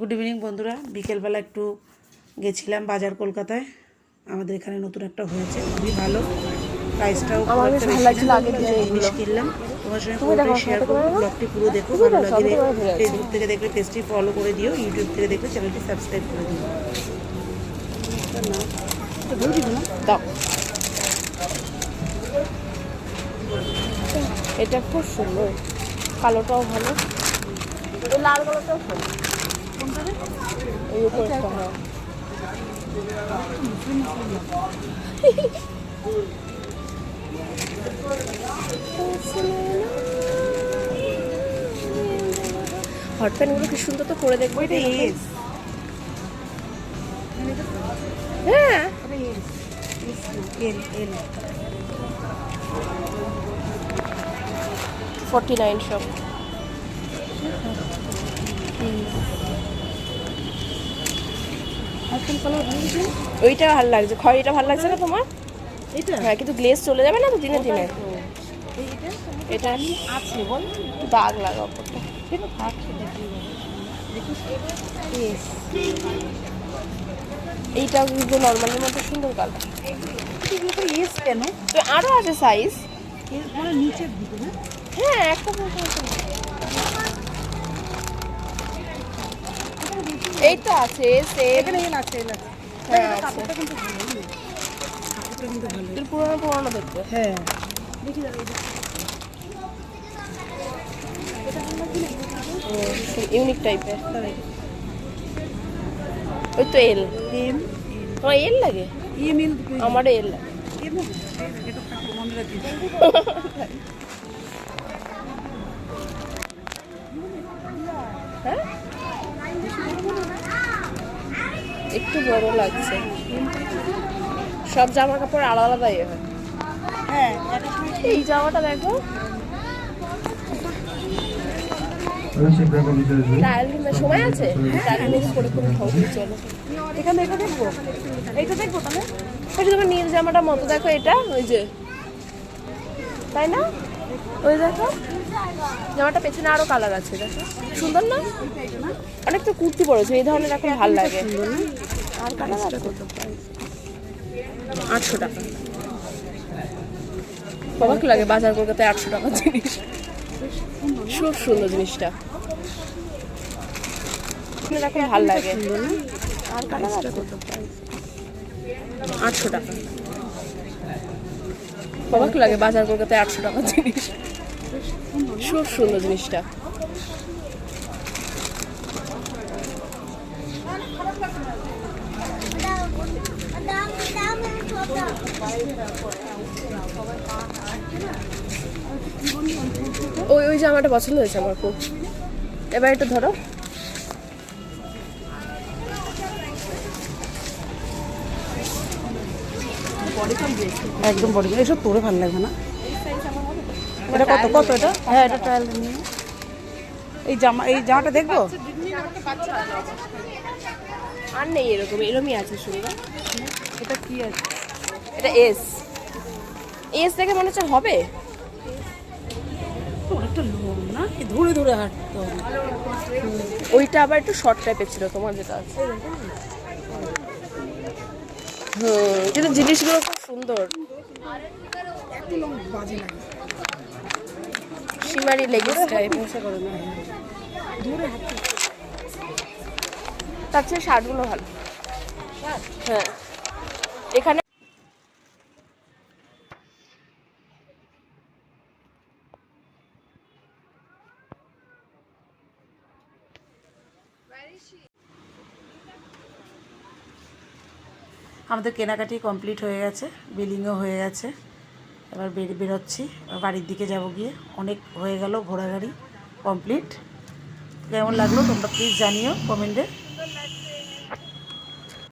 Good evening বন্ধুরা। বিকেলবেলা একটু গেছিলাম বাজার কলকাতায়। আমাদের এখানে নতুন একটা হয়েছে। খুবই ভালো। প্রাইসটাও জিনিস কিনলাম। তোমার সঙ্গে পুরোটাই শেয়ার করব। ব্লগটি পুরো দেখো। ভালো লাগলে। ফেসবুক থেকে দেখলে পেজটি ফলো করে দিও। ইউটিউব থেকে দেখলে চ্যানেলটি সাবস্ক্রাইব করে দিও। দাও। এটা খুব সুন্দর। কালোটাও ভালো। লাল কালোটাও ভালো। এই উপরটা হ্যাঁ হট প্যান্টগুলো কি সুন্দর তো করে দেখব হ্যাঁ। ফর্টি নাইন সব ওইটা ভালো লাগছে। খয়েরিটা ভালো লাগছে না তোমার? এটা? হ্যাঁ কিন্তু গ্লেজ চলে যাবে না তো দিনে দিনে? এটা আছে বল। দাগ লাগা ওপরটা। কি কিন্তু নর্মালের মধ্যে সুন্দর কালার এস কেন? তো আরও আছে সাইজ মানে নিচের দিকে হ্যাঁ একটা এই তো আছে সেম আছে হ্যাঁ কাপড়টা কিন্তু ভালো। কাপড়টা কিন্তু ভালো। একটু পুরোনো পুরোনো দেখতে। হ্যাঁ। দেখি ইউনিক টাইপের ওই তো এল এম তোমার এল লাগে? এম এল আমার এল লাগে। হ্যাঁ? একটু বড় লাগছে। সব জামা কাপড় আলাদা আলাদা ইয়ে হয় হ্যাঁ এই জামাটা দেখো। সময় আছে? করে করে এখানে এটা দেখব। এইটা দেখব তাহলে? তোমার নীল জামাটা মতো দেখো এটা ওই যে। তাই না? ওই দেখো জামাটা পেছনে আরও কালার আছে দেখো। সুন্দর না? অনেক তো কুর্তি পরেছে এই ধরনের এখন ভালো লাগে। আর কালার আছে? আটশো টাকা। অবাক লাগে বাজার কলকাতায় আটশো টাকার জিনিস। খুব সুন্দর জিনিসটা। এখন ভালো লাগে। আর কালার আছে? আটশো টাকা। অবাক লাগে বাজার কলকাতায় আটশো টাকার জিনিস? খুব সুন্দর জিনিসটা। ওই ওই জামাটা পছন্দ হয়েছে আমার খুব। এবার একটু ধরো। একদম বডি এসব তোরে ভালো লাগবে না। এটা কত? কত এটা? হ্যাঁ এটা ট্রায়াল নিয়ে। এই জামা এই জামাটা দেখব? আর নেই এরকম এরকমই আছে সুন্দর। এটা কি আছে? এটা এস এস দেখে মনে হচ্ছে হবে। না? ধরে ধরে হাঁটতে হবে। ওইটা আবার একটু শর্ট টাইপের ছিল তোমার যেটা আছে। হুম। কিন্তু জিনিসগুলো খুব সুন্দর। Shimmery leggings type. তার চেয়ে শার্টগুলো ভালো। হ্যাঁ। এখানে আমাদের কেনাকাটি কমপ্লিট হয়ে গেছে, বিলিংও হয়ে গেছে। এবার বের বেরোচ্ছি বাড়ির দিকে যাব গিয়ে। অনেক হয়ে গেল গাড়ি কমপ্লিট। কেমন লাগল তোমরা প্লিজ জানিও কমেন্টে।